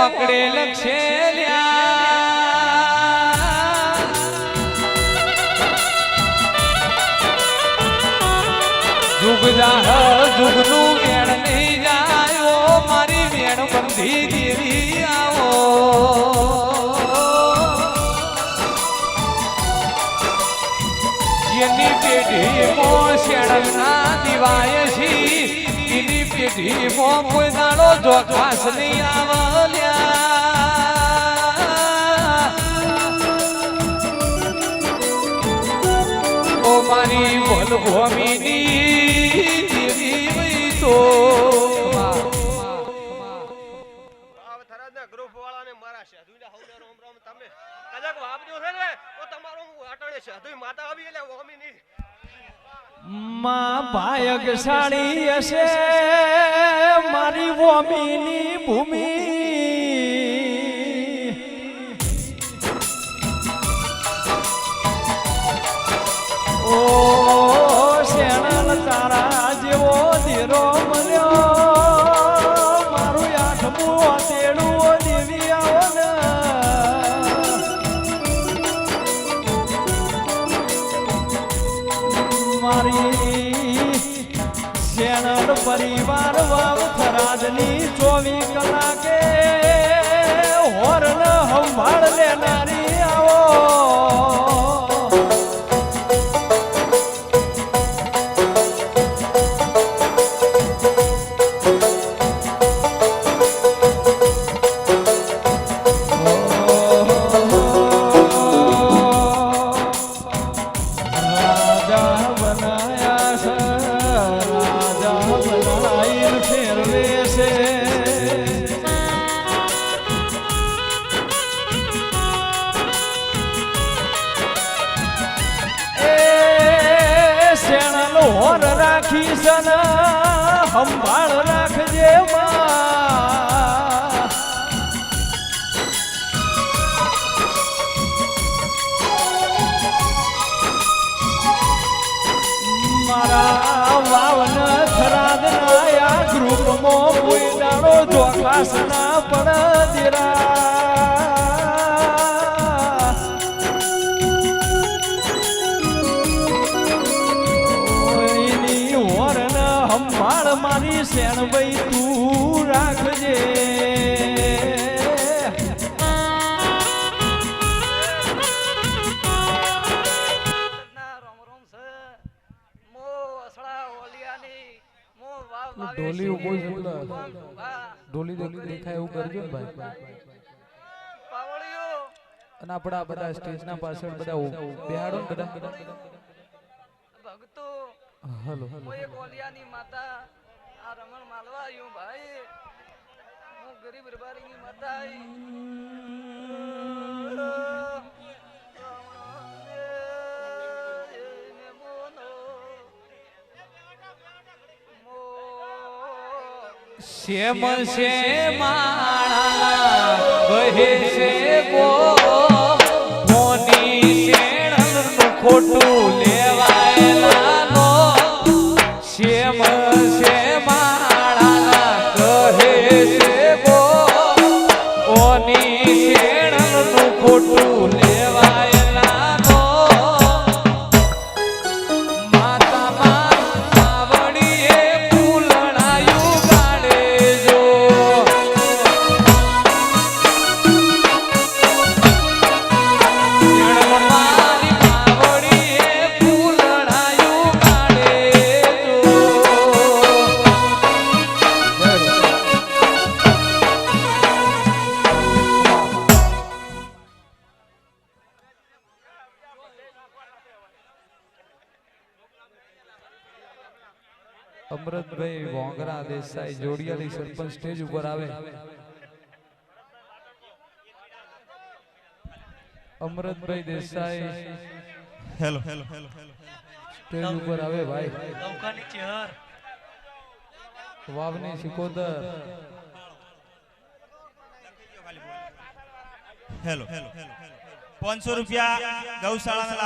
મોકળે લક્ષેલ્યા જુગ જાહ જુગનું વેણ નહીં જાયો, મારી વેણ બંધી દેવી આવો. જેની પેઢી મો શેણના દિવાય છી એની પેઢી મો કોઈ દાડો જોખાસ નહીં આવલ્યા. ઓ મારી બોલ દેવી તમે. કદાચ વાપર્યો છે તો તમારો હું અટાણે સાધુ માતા આવી એટલે ઓમી નહીં માં ભાયગશાળી હશે મારી વોમીની ભૂમિ. ઓ મારી શેણલ પરિવાર વાવ થરાજની ચોવીસ કલાકે છે. એ શેણાનો હોર રાખી છે સંભાળ જોખાસ ના પડ દીરા ઓયની હોરન હંભાળ મારી શેણભાઈ તું રાખજે. ના રોમ રોમ છે. ડોલી ડોલી દેખાય એવું કરજો ને ભાઈ. અને આપણા બધા સ્ટેજના પાછળ બધા બેહાડો ને બધા. ભગતો હલો મો એક ઓલિયાની માતા આ રમણ માલવા આવ્યું ભાઈ. હું ગરીબ રબારીની માતા આઈ. શ્યામ શે માણા કહે છે ગો મોની શેણ ખોટું લેવાયેલા અમૃતભાઈ વોંગરા દેસાઈ જોડિયાલી સરપંચ સ્ટેજ ઉપર આવે. Amritbhai Desai hello. Hello hello stage ઉપર આવે ભાઈ. વાવની સિકોદર હેલો. હેલો પાંચસો રૂપિયા ગૌશાળાના